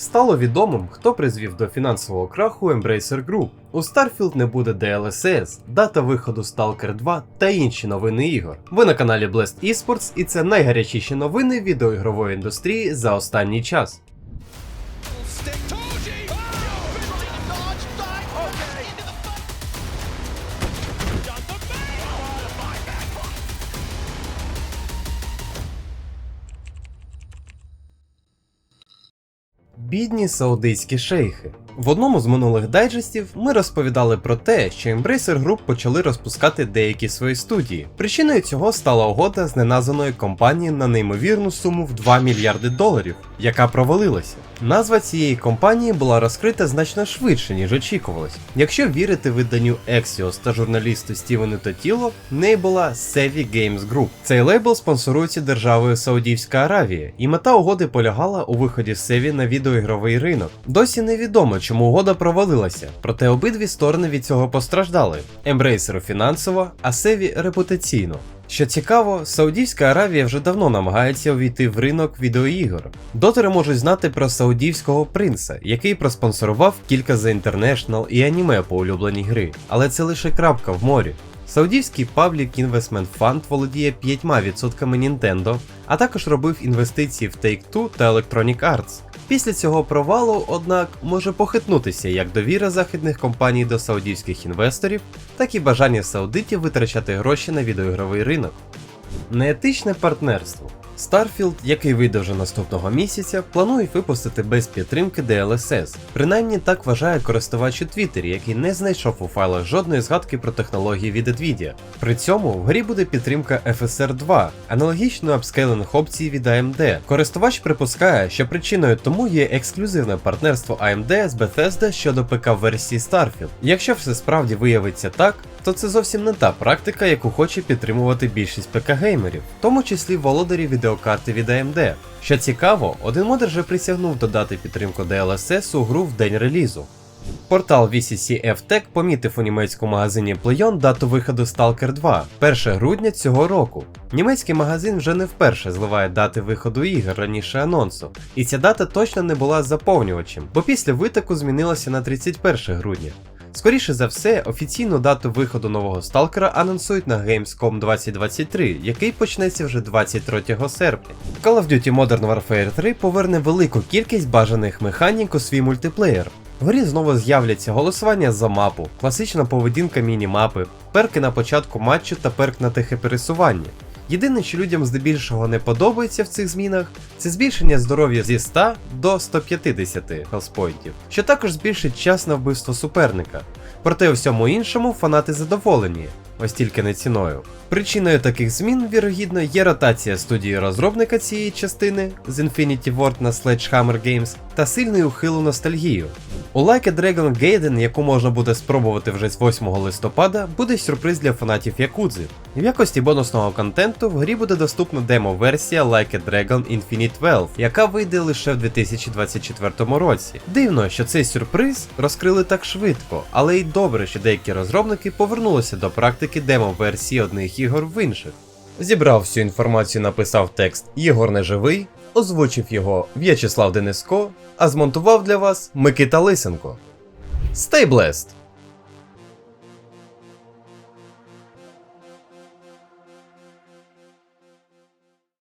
Стало відомим, хто призвів до фінансового краху Embracer Group. У Starfield не буде DLSS, дата виходу Stalker 2 та інші новини ігор. Ви на каналі Blast Esports і це найгарячіші новини відеоігрової індустрії за останній час. Бідні саудитські шейхи. В одному з минулих дайджестів ми розповідали про те, що Embracer Group почали розпускати деякі свої студії. Причиною цього стала угода з неназваної компанією на неймовірну суму в 2 мільярди доларів, яка провалилася. Назва цієї компанії була розкрита значно швидше, ніж очікувалось. Якщо вірити виданню Axios та журналісту Стівену Тотіло, в неї була Sevi Games Group. Цей лейбл спонсорується державою Саудівська Аравія, і мета угоди полягала у виході Sevi на відеоігровий ринок. Досі невідомо, чому угода провалилася, проте обидві сторони від цього постраждали. Ембрейсеру фінансово, а Sevi репутаційно. Що цікаво, Саудівська Аравія вже давно намагається увійти в ринок відеоігор. Дотери можуть знати про саудівського принца, який проспонсорував кілька The International і аніме по улюбленій гри, але це лише крапка в морі. Саудівський Public Investment Fund володіє 5% Nintendo, а також робив інвестиції в Take-Two та Electronic Arts. Після цього провалу, однак, може похитнутися як довіра західних компаній до саудівських інвесторів, так і бажання саудитів витрачати гроші на відеоігровий ринок. Неетичне партнерство. Starfield, який вийде вже наступного місяця, планують випустити без підтримки DLSS. Принаймні так вважає користувач у Твіттері, який не знайшов у файлах жодної згадки про технології від Nvidia. При цьому в грі буде підтримка FSR 2, аналогічної апскейлинг опції від AMD. Користувач припускає, що причиною тому є ексклюзивне партнерство AMD з Bethesda щодо ПК-версії Starfield. Якщо все справді виявиться так, то це зовсім не та практика, яку хоче підтримувати більшість ПК-геймерів, в тому числі володарі відеокарти від AMD. Що цікаво, один модер вже присягнув додати підтримку DLSS у гру в день релізу. Портал VCC FTech помітив у німецькому магазині PlayOn дату виходу Stalker 2 1 грудня цього року. Німецький магазин вже не вперше зливає дати виходу ігор раніше анонсу, і ця дата точно не була заповнювачем, бо після витоку змінилася на 31 грудня. Скоріше за все, офіційну дату виходу нового сталкера анонсують на Gamescom 2023, який почнеться вже 23 серпня. Call of Duty Modern Warfare 3 поверне велику кількість бажаних механік у свій мультиплеєр. В грі знову з'являться голосування за мапу, класична поведінка міні-мапи, перки на початку матчу та перк на тихе пересування. Єдине, що людям здебільшого не подобається в цих змінах, це збільшення здоров'я зі 100 до 150 хелспойнтів, що також збільшить час на вбивство суперника. Проте у всьому іншому фанати задоволені, ось тільки не ціною. Причиною таких змін, вірогідно, є ротація студії розробника цієї частини з Infinity Ward на Sledgehammer Games та сильний ухил у ностальгію. У Like a Dragon Gaiden, яку можна буде спробувати вже з 8 листопада, буде сюрприз для фанатів Якудзи. В якості бонусного контенту в грі буде доступна демо-версія Like a Dragon Infinite Wealth, яка вийде лише в 2024 році. Дивно, що цей сюрприз розкрили так швидко, але й добре, що деякі розробники повернулися до практики демо-версії одних ігор в інших. Зібрав всю інформацію, написав текст Єгор Неживий, озвучив його В'ячеслав Дениско, а змонтував для вас Микита Лисенко. Stay blessed!